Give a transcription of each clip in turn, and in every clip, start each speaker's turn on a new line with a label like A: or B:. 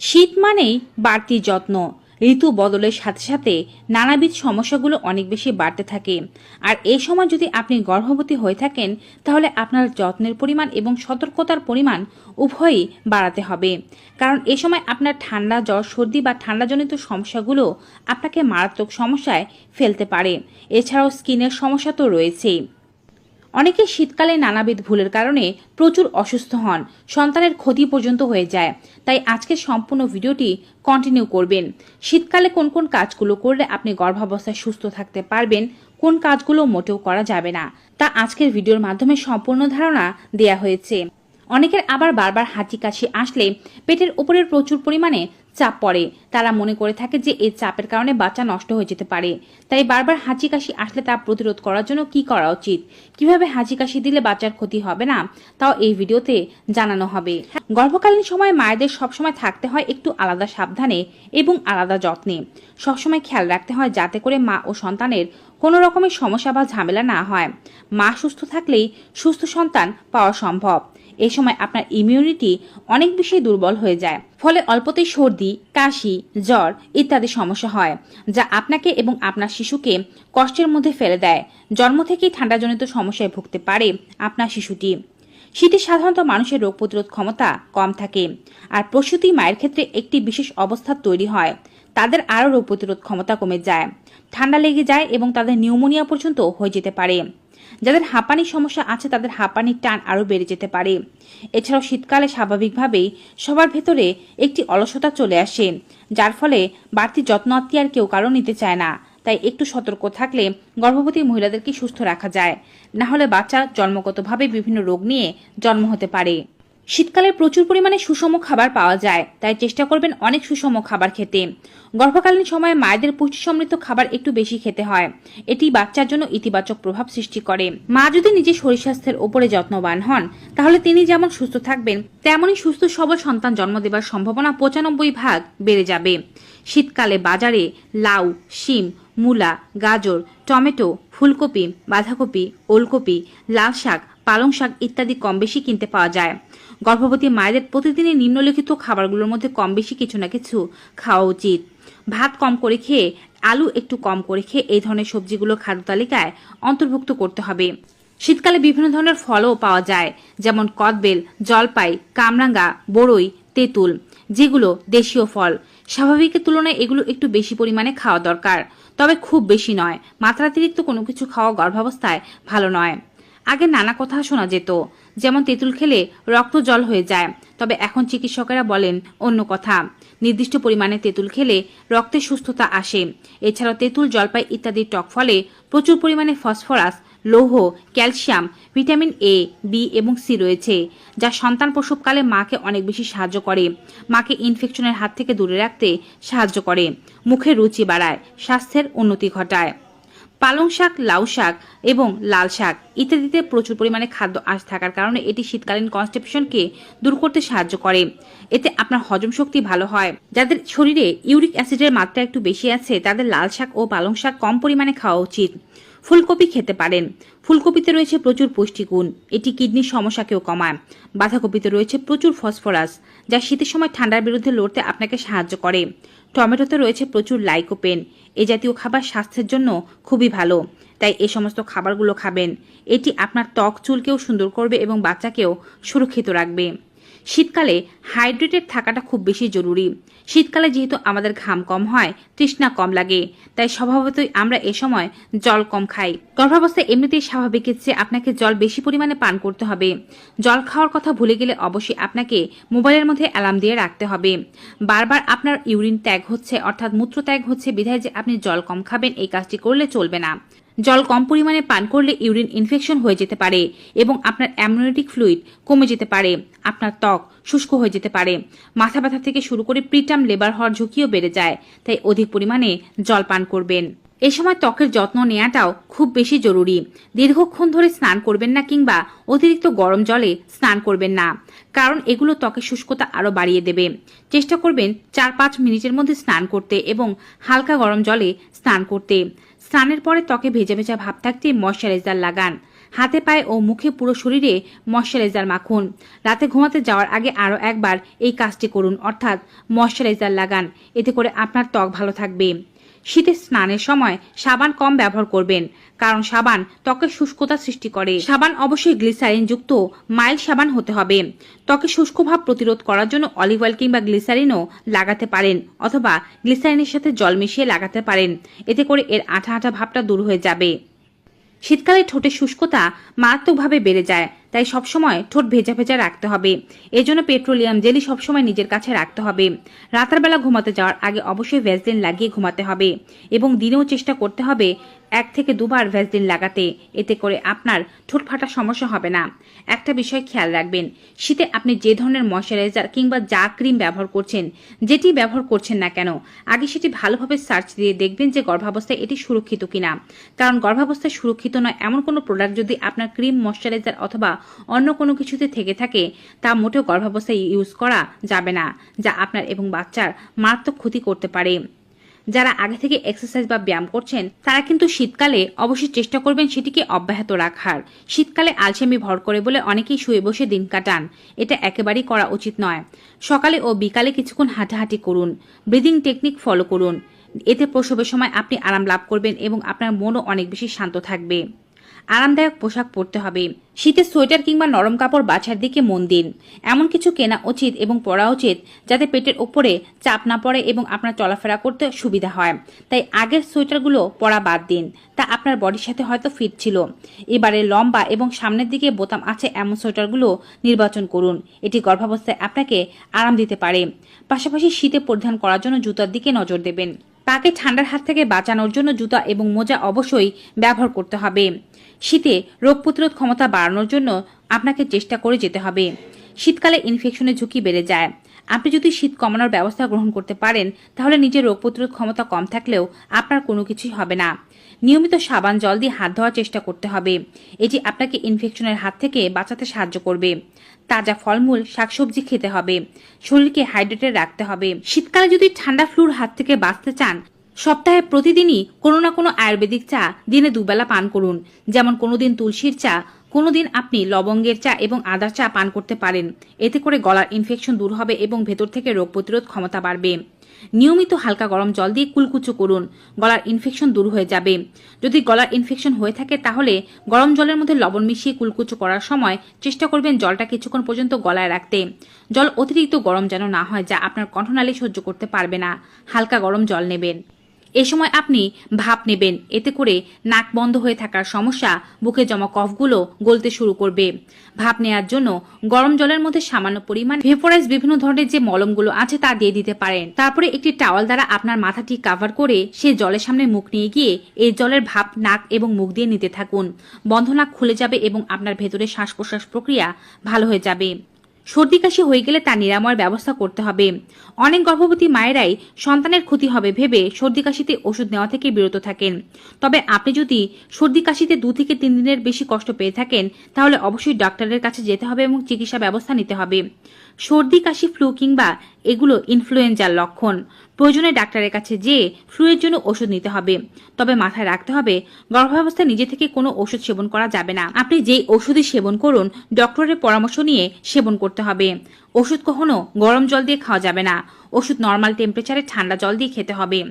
A: শীত মানেই বাড়তি যত্ন। ঋতু বদলের সাথে সাথে নানাবিধ সমস্যাগুলো অনেক বেশি বাড়তে থাকে। আর এই সময় যদি আপনি গর্ভবতী হয়ে থাকেন, তাহলে আপনার যত্নের পরিমাণ এবং সতর্কতার পরিমাণ উভয়ই বাড়াতে হবে। কারণ এ সময় আপনার ঠান্ডা জ্বর, সর্দি বা ঠান্ডাজনিত সমস্যাগুলো আপনাকে মারাত্মক সমস্যায় ফেলতে পারে। এছাড়াও স্কিনের সমস্যা তো রয়েছেই। অনেকে শীতকালে নানাবিধ ভুলের কারণে প্রচুর অসুস্থ হন, সন্তানের ক্ষতি পর্যন্ত হয়ে যায়। তাই আজকের সম্পূর্ণ ভিডিওটি কন্টিনিউ করবেন। শীতকালে কোন কোন কাজগুলো করলে আপনি গর্ভাবস্থায় সুস্থ থাকতে পারবেন, কোন কাজগুলো মোটেও করা যাবে না, তা আজকের ভিডিওর মাধ্যমে সম্পূর্ণ ধারণা দেয়া হয়েছে। অনেকের আবার বারবার হাঁচি কাশি আসলে পেটের উপরের প্রচুর পরিমাণে চাপ পড়ে। তারা মনে করে থাকে যে এই চাপের কারণে বাচ্চা নষ্ট হয়ে যেতে পারে। তাই বারবার হাঁচি কাশি আসলে তা প্রতিরোধ করার জন্য কি করা উচিত? কীভাবে হাঁচি কাশি দিলে বাচ্চার ক্ষতি হবে না? তাও এই ভিডিওতে জানানো হবে। গর্ভকালীন সময় মায়েদের সবসময় থাকতে হয় একটু আলাদা সাবধানে এবং আলাদা যত্নে। সবসময় খেয়াল রাখতে হয় যাতে করে মা ও সন্তানের কোনো রকমের সমস্যা বা ঝামেলা না হয়। মা সুস্থ থাকলেই সুস্থ সন্তান পাওয়া সম্ভব। এই সময় আপনার ইমিউনিটি অনেক বেশি দুর্বল হয়ে যায়। ফলে অল্পতেই সর্দি, কাশি, জ্বর ইত্যাদি সমস্যা হয়, যা আপনাকে এবং আপনার শিশুকে কষ্টের মধ্যে ফেলে দেয়। জন্ম থেকেই ঠান্ডাজনিত সমস্যায় ভুগতে পারে আপনার শিশুটি। শীতে সাধারণত মানুষের রোগ প্রতিরোধ ক্ষমতা কম থাকে আর প্রসূতি মায়ের ক্ষেত্রে একটি বিশেষ অবস্থা তৈরি হয়। তাদের আরও রোগ প্রতিরোধ ক্ষমতা কমে যায়। ঠান্ডা লেগে যায় এবং তাদের নিউমোনিয়া পর্যন্ত হয়ে যেতে পারে। যাদের হাঁপানির সমস্যা আছে তাদের হাঁপানির টান আরও বেড়ে যেতে পারে। এছাড়াও শীতকালে স্বাভাবিকভাবেই সবার ভেতরে একটি অলসতা চলে আসে, যার ফলে বাড়তি যত্ন আত্মি আর কেউ কারও নিতে চায় না। তাই একটু সতর্ক থাকলে গর্ভবতী মহিলাদেরকে সুস্থ রাখা যায়। না হলে বাচ্চা জন্মগতভাবে বিভিন্ন রোগ নিয়ে জন্ম হতে পারে। শীতকালে প্রচুর পরিমাণে সুষম খাবার পাওয়া যায়, তাই চেষ্টা করবেন অনেক সুষম খাবার খেতে। গর্ভকালীন সময়ে মায়েদের পুষ্টি সমৃদ্ধ খাবার একটু বেশি খেতে হয়। এটি বাচ্চার জন্য ইতিবাচক প্রভাব সৃষ্টি করে। মা যদি নিজের শরীর স্বাস্থ্যের ওপরে যত্নবান হন, তাহলে তিনি যেমন সুস্থ থাকবেন, তেমনই সুস্থ সবল সন্তান জন্ম দেবার সম্ভাবনা পঁচানব্বই ভাগ বেড়ে যাবে। শীতকালে বাজারে লাউ, শিম, মূলা, গাজর, টমেটো, ফুলকপি, বাঁধাকপি, ওলকপি লাল শাক পালং শাক ইত্যাদি কম বেশি কিনতে পাওয়া যায়। গর্ভবতী মায়েদের প্রতিদিনই নিম্নলিখিত খাবারগুলোর মধ্যে কম বেশি কিছু না কিছু খাওয়া উচিত। ভাত কম করে খেয়ে, আলু একটু কম করে খেয়ে এই ধরনের সবজিগুলো খাদ্য তালিকায় অন্তর্ভুক্ত করতে হবে। শীতকালে বিভিন্ন ধরনের ফলও পাওয়া যায়, যেমন কদবেল, জলপাই, কামরাঙ্গা, বড়ই, তেঁতুল, যেগুলো দেশীয় ফল। স্বাভাবিকের তুলনায় এগুলো একটু বেশি পরিমাণে খাওয়া দরকার, তবে খুব বেশি নয়। মাত্রাতিরিক্ত কোনো কিছু খাওয়া গর্ভাবস্থায় ভালো নয়। আগে নানা কথা শোনা যেত। যেমন তেঁতুল খেলে রক্ত জল হয়ে যায়, তবে এখন চিকিৎসকেরা বলেন অন্য কথা। নির্দিষ্ট পরিমাণে তেঁতুল খেলে রক্তে সুস্থতা আসে। এছাড়াও তেঁতুল, জলপাই ইত্যাদি টক ফলে প্রচুর পরিমাণে ফসফরাস, লৌহ, ক্যালসিয়াম, ভিটামিন এ, বি এবং সি রয়েছে, যা সন্তান প্রসবকালে মাকে অনেক বেশি সাহায্য করে। মাকে ইনফেকশনের হাত থেকে দূরে রাখতে সাহায্য করে। মুখের রুচি বাড়ায়, স্বাস্থ্যের উন্নতি ঘটায়। পালং শাক, লাউ শাক এবং লাল শাক ইত্যাদিতে প্রচুর পরিমাণে খাদ্য আঁশ থাকার কারণে এটি শীতকালীন কনস্টিপেশনকে দূর করতে সাহায্য করে। এতে আপনার হজম শক্তি ভালো হয়। যাদের শরীরে ইউরিক অ্যাসিডের মাত্রা একটু বেশি আছে, তাদের লাল শাক ও পালং শাক কম পরিমাণে খাওয়া উচিত। ফুলকপি খেতে পারেন। ফুলকপিতে রয়েছে প্রচুর পুষ্টিগুণ। এটি কিডনির সমস্যাকেও কমায়। বাঁধাকপিতে রয়েছে প্রচুর ফসফরাস, যা শীতের সময় ঠান্ডার বিরুদ্ধে লড়তে আপনাকে সাহায্য করে। টমেটোতে রয়েছে প্রচুর লাইকোপেন। এ জাতীয় খাবার স্বাস্থ্যের জন্য খুবই ভালো। তাই এ সমস্ত খাবারগুলো খাবেন। এটি আপনার ত্বক চুলকেও সুন্দর করবে এবং বাচ্চাকেও সুরক্ষিত রাখবে। শীতকালে হাইড্রেটেড থাকাটা খুব বেশি জরুরি। শীতকালে যেহেতু আমাদের ঘাম কম হয়, তৃষ্ণা কম লাগে, তাই স্বভাবতই আমরা এ সময় জল কম খাই। গর্ভাবস্থায় এমনিতেই স্বাভাবিকের চেয়ে আপনাকে জল বেশি পরিমাণে পান করতে হবে। জল খাওয়ার কথা ভুলে গেলে অবশ্যই আপনাকে মোবাইলের মধ্যে অ্যালার্ম দিয়ে রাখতে হবে। বারবার আপনার ইউরিন ত্যাগ হচ্ছে, অর্থাৎ মূত্র ত্যাগ হচ্ছে, বিধায় যে আপনি জল কম খাবেন, এই কাজটি করলে চলবে না। জল কম পরিমাণে পান করলে ইউরিন ইনফেকশন হয়ে যেতে পারে এবং আপনার অ্যামনোটিক ফ্লুইড কমে যেতে পারে, আপনার ত্বক শুষ্ক হয়ে যেতে পারে। মাথা ব্যথা থেকে শুরু করে প্রিটাম লেবার হওয়ার ঝুঁকিও বেড়ে যায়, তাই অধিক পরিমাণে জল পান করবেন। এই সময় ত্বকের যত্ন নেওয়াটাও খুব বেশি জরুরি। দীর্ঘক্ষণ ধরে স্নান করবেন না কিংবা অতিরিক্ত গরম জলে স্নান করবেন না, কারণ এগুলো ত্বকের শুষ্কতা আরও বাড়িয়ে দেবে। চেষ্টা করবেন চার পাঁচ মিনিটের মধ্যে স্নান করতে এবং হালকা গরম জলে স্নান করতে। স্নানের পরে ত্বকে ভেজা ভেজা ভাব থাকতে ময়শ্চারাইজার লাগান। হাতে পায়ে ও মুখে পুরো শরীরে ময়শ্চারাইজার মাখুন। রাতে ঘুমাতে যাওয়ার আগে আরও একবার এই কাজটি করুন, অর্থাৎ ময়শ্চারাইজার লাগান। এতে করে আপনার ত্বক ভালো থাকবে। শীতে স্নানের সময় সাবান কম ব্যবহার করবেন, কারণ সাবান ত্বকে শুষ্কতা সৃষ্টি করে। সাবান অবশ্যই গ্লিসারিন যুক্ত মাইল সাবান হতে হবে। ত্বকে শুষ্ক ভাব প্রতিরোধ করার জন্য অলিভ অয়েল কিংবা গ্লিসারিনও লাগাতে পারেন, অথবা গ্লিসারিনের সাথে জল মিশিয়ে লাগাতে পারেন। এতে করে এর আঠা আঠা ভাবটা দূর হয়ে যাবে। শীতকালে ঠোঁটের শুষ্কতা মারাত্মকভাবে বেড়ে যায়, তাই সবসময় ঠোঁট ভেজা ভেজা রাখতে হবে। এজন্য পেট্রোলিয়াম জেলি সবসময় নিজের কাছে রাখতে হবে। রাতের বেলা ঘুমাতে যাওয়ার আগে অবশ্যই ভ্যাসলিন লাগিয়ে ঘুমাতে হবে এবং দিনেও চেষ্টা করতে হবে এক থেকে দুবার ভ্যাসলিন লাগাতে। এতে করে আপনার ঠোঁট ফাটার সমস্যা হবে না। একটা বিষয় খেয়াল রাখবেন, শীতে আপনি যে ধরনের ময়শ্চারাইজার কিংবা যা ক্রিম ব্যবহার করছেন, যেটি ব্যবহার করছেন না কেন, আগে সেটি ভালোভাবে সার্চ দিয়ে দেখবেন যে গর্ভাবস্থায় এটি সুরক্ষিত কিনা। কারণ গর্ভাবস্থায় সুরক্ষিত নয় এমন কোনো প্রোডাক্ট যদি আপনার ক্রিম, ময়শ্চারাইজার অথবা অন্য কোনো কিছুতে থেকে থাকে, তা মোটেও গর্ভাবস্থায় ইউজ করা যাবে না, যা আপনার এবং বাচ্চার মারাত্মক ক্ষতি করতে পারে। যারা আগে থেকে এক্সারসাইজ বা ব্যায়াম করছেন, তারা কিন্তু শীতকালে অবশ্যই চেষ্টা করবেন সেটিকে অব্যাহত রাখার। শীতকালে আলসেমি ভর করে বলে অনেকেই শুয়ে বসে দিন কাটান। এটা একেবারেই করা উচিত নয়। সকালে ও বিকালে কিছুক্ষণ হাঁটাহাঁটি করুন। ব্রিদিং টেকনিক ফলো করুন। এতে প্রসবের সময় আপনি আরাম লাভ করবেন এবং আপনার মনও অনেক বেশি শান্ত থাকবে। আরামদায়ক পোশাক পরতে হবে। শীতের সোয়েটার কিংবা নরম কাপড় বাছার দিকে মন দিন। এমন কিছু কেনা উচিত এবং পরা উচিত যাতে পেটের ওপরে চাপ না পড়ে এবং আপনার চলাফেরা করতে সুবিধা হয়। তাই আগের সোয়েটারগুলো পরা বাদ দিন। তা আপনার বডির সাথে হয়তো ফিট ছিল। এবারে লম্বা এবং সামনের দিকে বোতাম আছে এমন সোয়েটারগুলো নির্বাচন করুন। এটি গর্ভাবস্থায় আপনাকে আরাম দিতে পারে। পাশাপাশি শীতে পরিধান করার জন্য জুতার দিকে নজর দেবেন। তাকে ঠান্ডার হাত থেকে বাঁচানোর জন্য জুতা এবং মোজা অবশ্যই ব্যবহার করতে হবে। শীতে রোগ প্রতিরোধ ক্ষমতা বাড়ানোর জন্য আপনাকে চেষ্টা করে যেতে হবে। শীতকালে ইনফেকশনের ঝুঁকি বেড়ে যায়। আপনি যদি শীত কমানোর ব্যবস্থা গ্রহণ করতে পারেন, তাহলে নিজের রোগ প্রতিরোধ ক্ষমতা কম থাকলেও আপনার কোনো কিছুই হবে না। নিয়মিত সাবান জল দিয়ে হাত ধোয়ার চেষ্টা করতে হবে। এটি আপনাকে ইনফেকশনের হাত থেকে বাঁচাতে সাহায্য করবে। তাজা ফলমূল, শাকসবজি খেতে হবে। শরীরকে হাইড্রেটেড রাখতে হবে। শীতকালে যদি ঠান্ডা ফ্লুর হাত থেকে বাঁচতে চান, সপ্তাহে প্রতিদিনই কোনো না কোনো আয়ুর্বেদিক চা দিনে দুবেলা পান করুন। যেমন কোনোদিন তুলসীর চা কোনোদিন আপনি লবঙ্গের চা এবং আদার চা পান করতে পারেন। এতে করে গলার ইনফেকশন দূর হবে এবং ভেতর থেকে রোগ প্রতিরোধ ক্ষমতা বাড়বে। নিয়মিত হালকা গরম জল দিয়ে কুলকুচু করুন। গলার ইনফেকশন দূর হয়ে যাবে। যদি গলার ইনফেকশন হয়ে থাকে তাহলে গরম জলের মধ্যে লবণ মিশিয়ে কুলকুচু করার সময় চেষ্টা করবেন জলটা কিছুক্ষণ পর্যন্ত গলায় রাখতে। জল অতিরিক্ত গরম যেন না হয় যা আপনার কণ্ঠনালী সহ্য করতে পারবে না। হালকা গরম জল নেবেন। এ সময় আপনি ভাপ নেবেন। এতে করে নাক বন্ধ হয়ে থাকার সমস্যা, বুকে জমা কফগুলো গলতে শুরু করবে। ভাপ নেওয়ার জন্য গরম জলের মধ্যে সামান্য পরিমাণ ভেপোরাইজ বিভিন্ন ধরনের যে মলমগুলো আছে তা দিয়ে দিতে পারেন। তারপরে একটি টাওয়াল দ্বারা আপনার মাথাটি কাভার করে সে জলের সামনে মুখ নিয়ে গিয়ে এই জলের ভাপ নাক এবং মুখ দিয়ে নিতে থাকুন। বন্ধ নাক খুলে যাবে এবং আপনার ভেতরে শ্বাস প্রশ্বাস প্রক্রিয়া ভালো হয়ে যাবে। সর্দি কাশি হয়ে গেলে তা নিরাময়ের ব্যবস্থা করতে হবে। অনেক গর্ভবতী মায়েরাই সন্তানের ক্ষতি হবে ভেবে সর্দি কাশিতে ওষুধ নেওয়া থেকে বিরত থাকেন। তবে আপনি যদি সর্দি কাশিতে দু থেকে তিন দিনের বেশি কষ্ট পেয়ে থাকেন, তাহলে অবশ্যই ডাক্তারের কাছে যেতে হবে এবং চিকিৎসা ব্যবস্থা নিতে হবে। সর্দি, কাশি, ফ্লু কিংবা এগুলো ইনফ্লুয়েঞ্জার লক্ষণ। প্রয়োজনে ডাক্তারের কাছে যেয়ে ফ্লুয়ের জন্য ওষুধ নিতে হবে। তবে মাথায় রাখতে হবে, গর্ভাবস্থায় নিজে থেকে কোনো ওষুধ সেবন করা যাবে না। আপনি যেই ওষুধই সেবন করুন, ডক্টরের পরামর্শ নিয়ে সেবন করতে হবে। ওষুধ কখনো গরম জল দিয়ে খাওয়া যাবে না। ওষুধ নর্মাল টেম্পারেচারে ঠান্ডা জল দিয়ে খেতে হবে।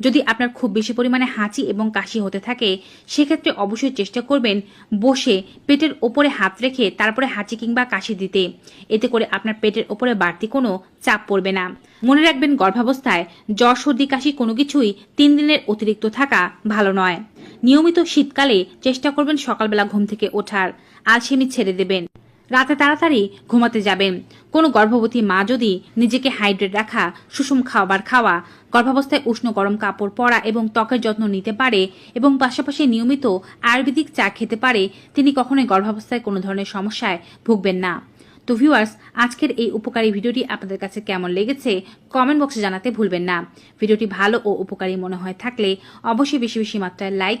A: যদি আপনার খুব বেশি পরিমাণে হাঁচি এবং কাশি হতে থাকে, সেক্ষেত্রে অবশ্যই চেষ্টা করবেন বসে পেটের ওপরে হাত রেখে তারপরে হাঁচি কিংবা কাশি দিতে। এতে করে আপনার পেটের ওপরে বাড়তি কোনো চাপ পড়বে না। মনে রাখবেন, গর্ভাবস্থায় জ্বর, সর্দি, কাশি কোনো কিছুই তিন দিনের অতিরিক্ত থাকা ভালো নয়। নিয়মিত শীতকালে চেষ্টা করবেন সকালবেলা ঘুম থেকে ওঠার। আলসেমি ছেড়ে দেবেন। রাতে তাড়াতাড়ি ঘুমাতে যাবেন কোনো গর্ভবতী মা যদি নিজেকে হাইড্রেট রাখা, সুষম খাবার খাওয়া, গর্ভাবস্থায় উষ্ণ গরম কাপড় পরা এবং ত্বকের যত্ন নিতে পারে এবং পাশাপাশি নিয়মিত আয়ুর্বেদিক চা খেতে পারে, তিনি কখনোই গর্ভাবস্থায় কোনো ধরনের সমস্যায় ভুগবেন না। তো ভিউয়ার্স আজকের এই উপকারী ভিডিওটি আপনাদের কাছে কেমন লেগেছে কমেন্ট বক্সে জানাতে ভুলবেন না। ভিডিওটি ভালো ও উপকারী মনে হয় থাকলে অবশ্যই বেশি বেশি মাত্রায় like